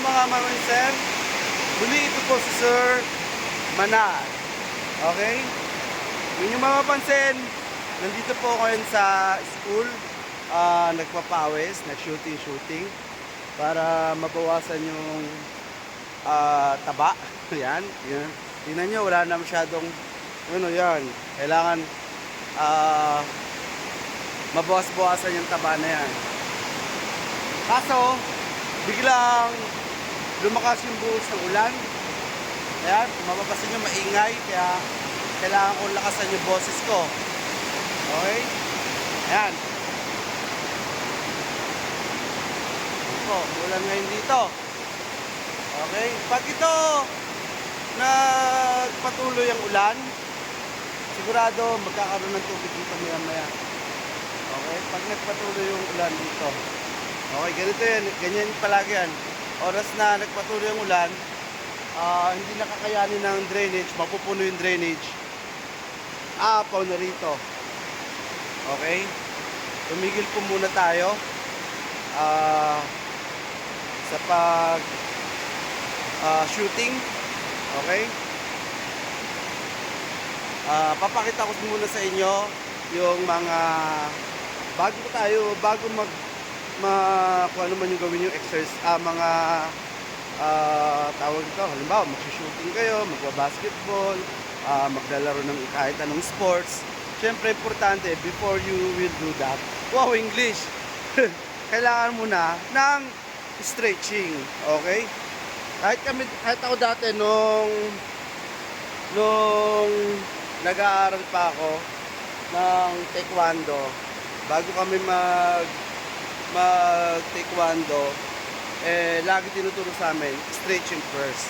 mga mamanser. Muli ito po si Sir Manal. Okay? Kung nyo mapapansin, nandito po ako ngayon sa school. Ah, nagpapawis, nag-shooting-shooting para mabawasan yung ah, taba. yan, yan. Tingnan nyo, wala na masyadong, ano yan, kailangan ah, mabawas-bawasan yung taba na yan. Kaso, biglang lumakas yung buhos ng ulan. Ayan, mapapasin nyo maingay, kaya kailangan ko lakasan yung boses ko. Okay? Ayan. Ito, ulan ngayon dito. Okay? Pag ito nagpatuloy ang ulan, sigurado magkakaroon ng tubig dito maya maya. Okay? Pag nagpatuloy yung ulan dito. Okay, ganito yan. Ganyan palagi yan. Oras na nagpatuloy ang ulan, ah, hindi nakakayanin ng drainage, mapupuno yung drainage, aapaw na rito. Okay? Tumigil po muna tayo ah, sa pag ah, shooting. Okay? Ah, papakita ko muna sa inyo yung mga bago tayo, bago mag ma kung ano man yung gawin yung exercise, ah, mga ah, tawag ito, halimbawa magsushooting kayo, magbabasketball, ah, maglalaro ng kahit anong sports. Siyempre, importante, before you will do that, wow, English! Kailangan mo na ng stretching, okay? Kahit kami, kahit ako dati nung nung nag-aaral pa ako ng taekwondo, bago kami mag mag taekwondo, eh, lagi tinuturo sa amin, stretching first.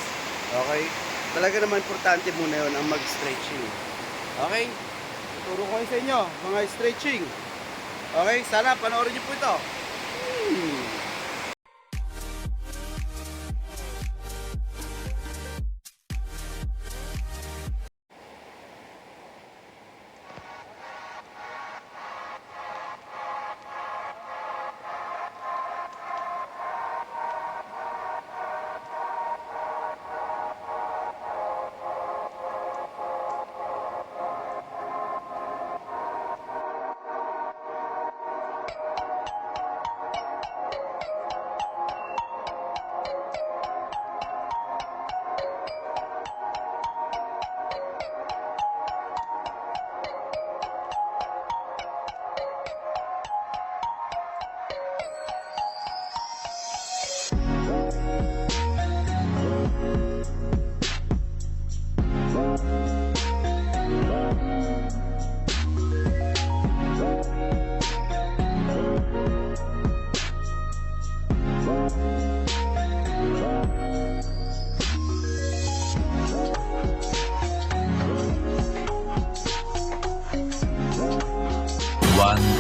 Okay? Talaga naman importante muna yun ang mag-stretching. Okay? Tuturo ko sa inyo, mga stretching. Okay? Sana panoorin niyo po ito.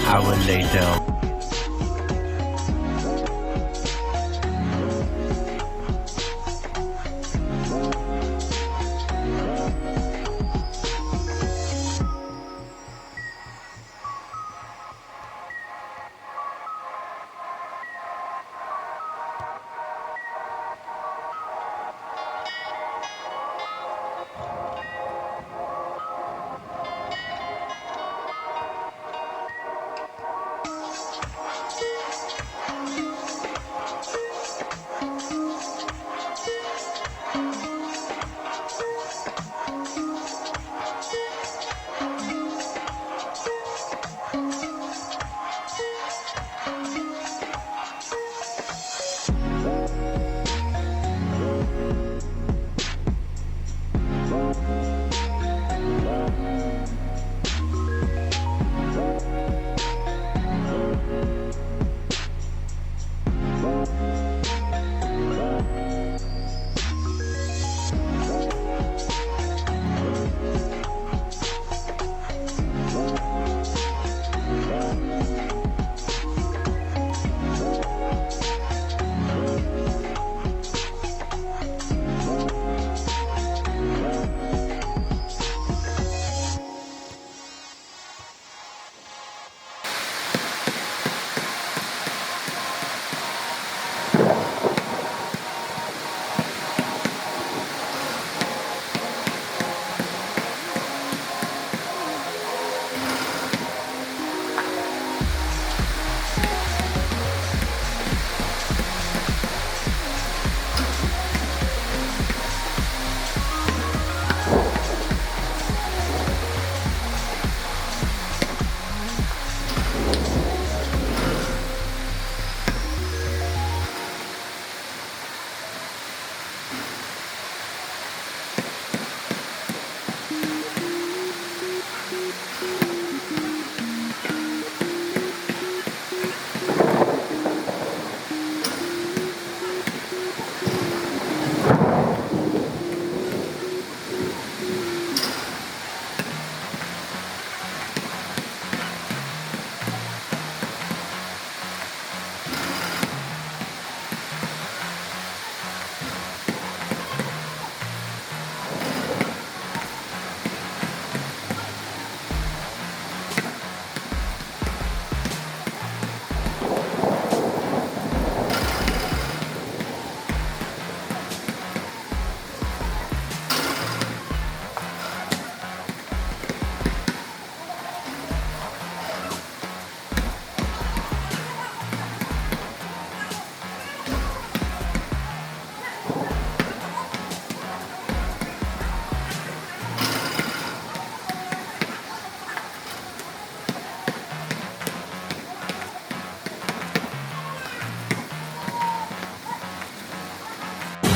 Hour later.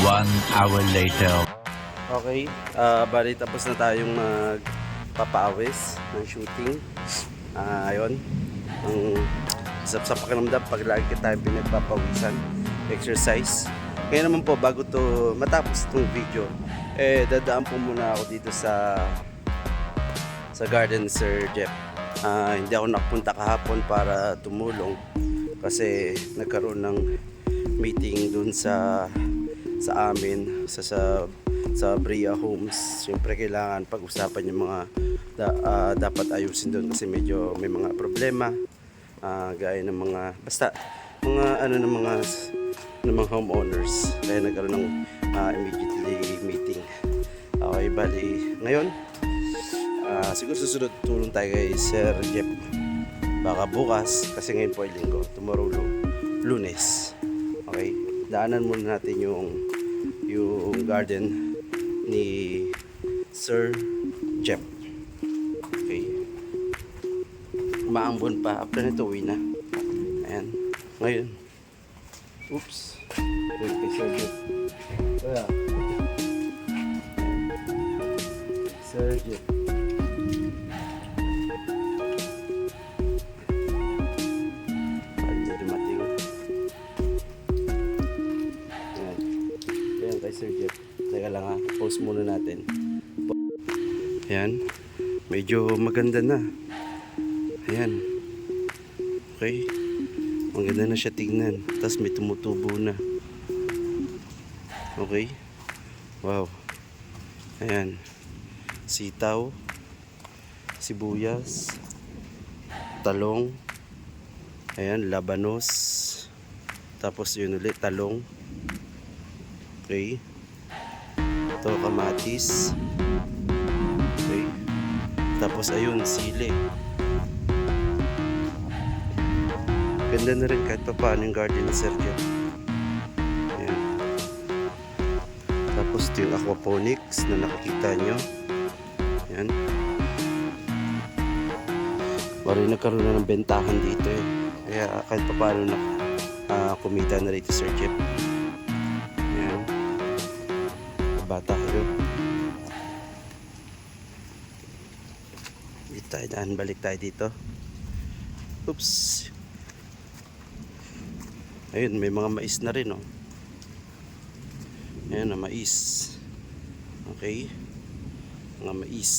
One hour later. Okay, ah bali tapos na tayong magpapaawis ng shooting. Ah, ayun. Ang sap sa pakiramdam pag lagi tayong pinagpapawisan. Exercise. Kaya naman po, bago to matapos itong video, eh dadaan po muna ako dito sa sa garden Sir Jeff. Ah, hindi ako nakapunta kahapon para tumulong kasi nagkaroon ng meeting dun sa sa amin sa sa sa Bria Homes. Siyempre kailangan pag-usapan yung mga da- ah, dapat ayusin doon kasi medyo may mga problema ah, gaya ng mga basta mga ano ng mga ng mga homeowners kaya nagkaroon ng ah, immediately meeting. Okay, bali ngayon ah, siguro susunod tulong tayo kay Sir Jeff. Baka bukas kasi ngayon po ay linggo, tomorrow lu- lunes. Daanan muna natin yung yung garden ni Sir Jeff. Okay. Maambon pa. After nito, uwi na. Ayan. Ngayon. Oops. Wait, kay Sir Jeff. Sir Jeff. Sir Jeff. Teka lang ha. Post muna natin. Ayan. Medyo maganda na. Ayan. Okay. Maganda na siya tignan. Tapos may tumutubo na. Okay. Wow. Ayan. Sitaw. Sibuyas. Talong. Ayan, labanos. Tapos yun ulit, talong. Okay. Ito, kamatis. Okay. Tapos ayun, sili. Ganda na rin kahit pa paano yung garden ni Sergio. Ayan. Tapos ito yung aquaponics na nakikita nyo. Ayan. Bari nagkaroon na ng bentahan dito eh. Kaya kahit pa paano na ah, kumita na rito Sir Jeff. Bata kayo. Dito tayo daan. Balik tayo dito. Oops. Ayun, may mga mais na rin, oh. Ayan na, mais. Okay. Mga. Mais.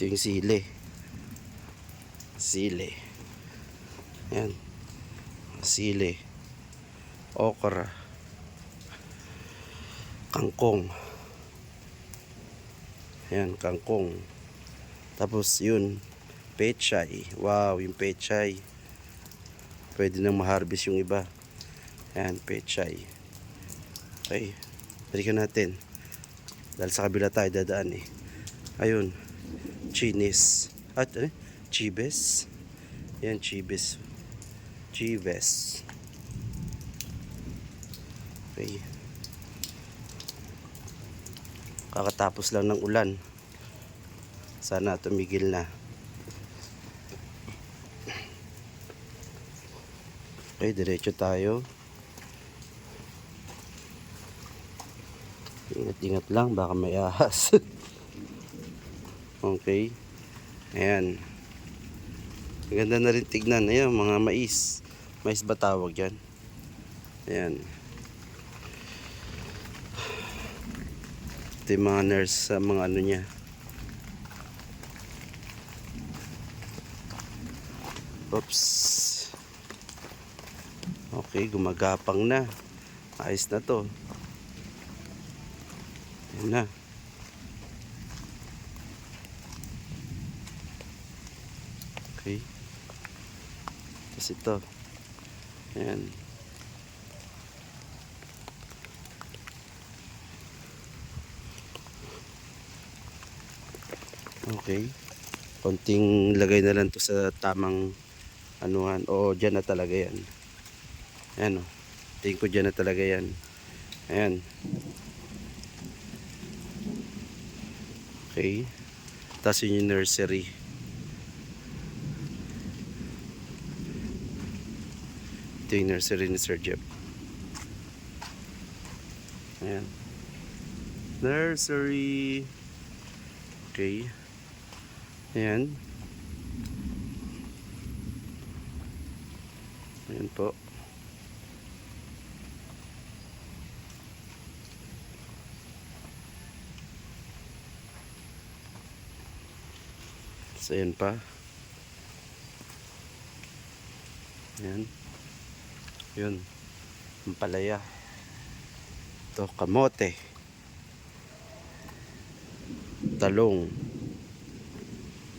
Ito yung sili. Sili. Ayan. Sili. Okra. Kangkong. Ayan, kangkong. Tapos yun, pechay. Wow, yung pechay. Pwede nang ma-harvest yung iba. Ayan, pechay. Okay, balikan natin. Dahil sa kabila tayo dadaan eh. Ayun, chinis. At eh, chibes. Yan, chibes. Chibes. Okay. Kakatapos lang ng ulan. Sana tumigil na. Okay, diretso tayo. Ingat-ingat lang, baka may ahas. okay. Ayan. Ganda na rin tignan. Ayan, mga mais. Mais ba tawag yan? Ayan. Ito yung mga nurse sa mga ano niya. Oops. Okay, gumagapang na. Ayos na to. Ayan na. Okay. Tapos ito. Ayan. Okay. Konting lagay na lang to sa tamang anuhan. O, dyan na talaga yan. Ayan o. Tingin ko dyan na talaga yan. Ayan. Okay. Tapos yun yung nursery. Ito yung nursery ni Sir Jeff. Ayan. Nursery. Okay. Ayan. Ayan po. So, ayan pa. Ayan. Yun. Ang palaya. Ito, kamote. Talong.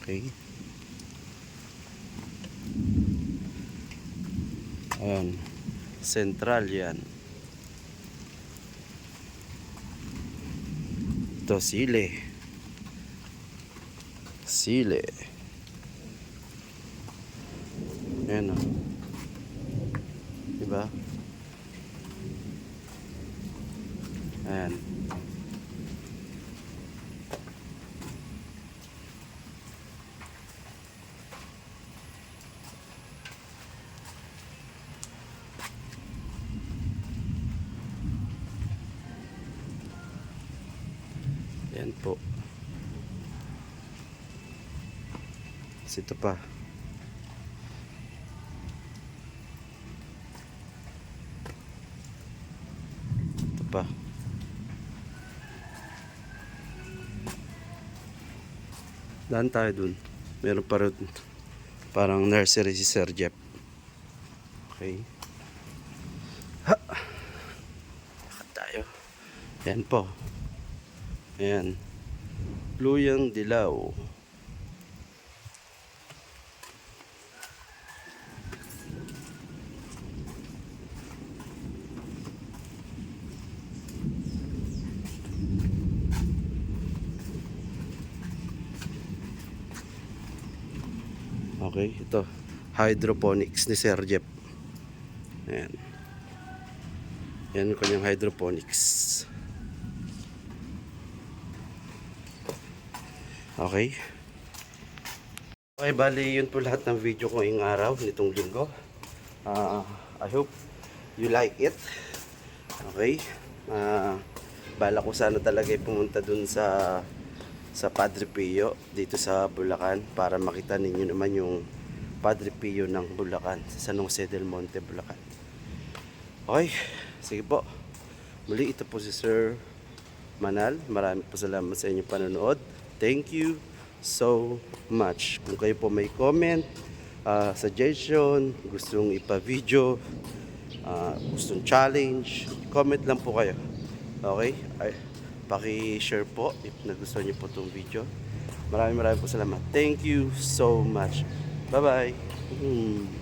Okay. Ayan. Central yan. Ito, sili. Sili. Ayan o. Diba? Ayan. Ayan po. Tapos Ito pa. Pa. Daan tayo dun. Meron pa rin parang nursery si Sir Jeff. Okay. Ha! Tayo. Yan po. Ayan. Luyang dilaw. Okay, ito. Hydroponics ni Sir Jeff. Ayan. Yan kanyang hydroponics. Okay. Okay, bali yun po lahat ng video ko ngayong araw nitong linggo. Ah, I hope you like it. Okay. Ah, bala ko sana talaga pumunta dun sa sa Padre Pio dito sa Bulacan para makita ninyo naman yung Padre Pio ng Bulacan sa San Jose del Monte, Bulacan. Okay, sige po. Muli ito po si Sir Manal. Marami po salamat sa inyong panonood. Thank you so much. Kung kayo po may comment, ah, suggestion, gustong ipa-video, ah, gustong challenge, comment lang po kayo. Okay? Ay, paki-share po if nagustuhan niyo po itong video. Maraming maraming po salamat. Thank you so much. Bye-bye. Hmm.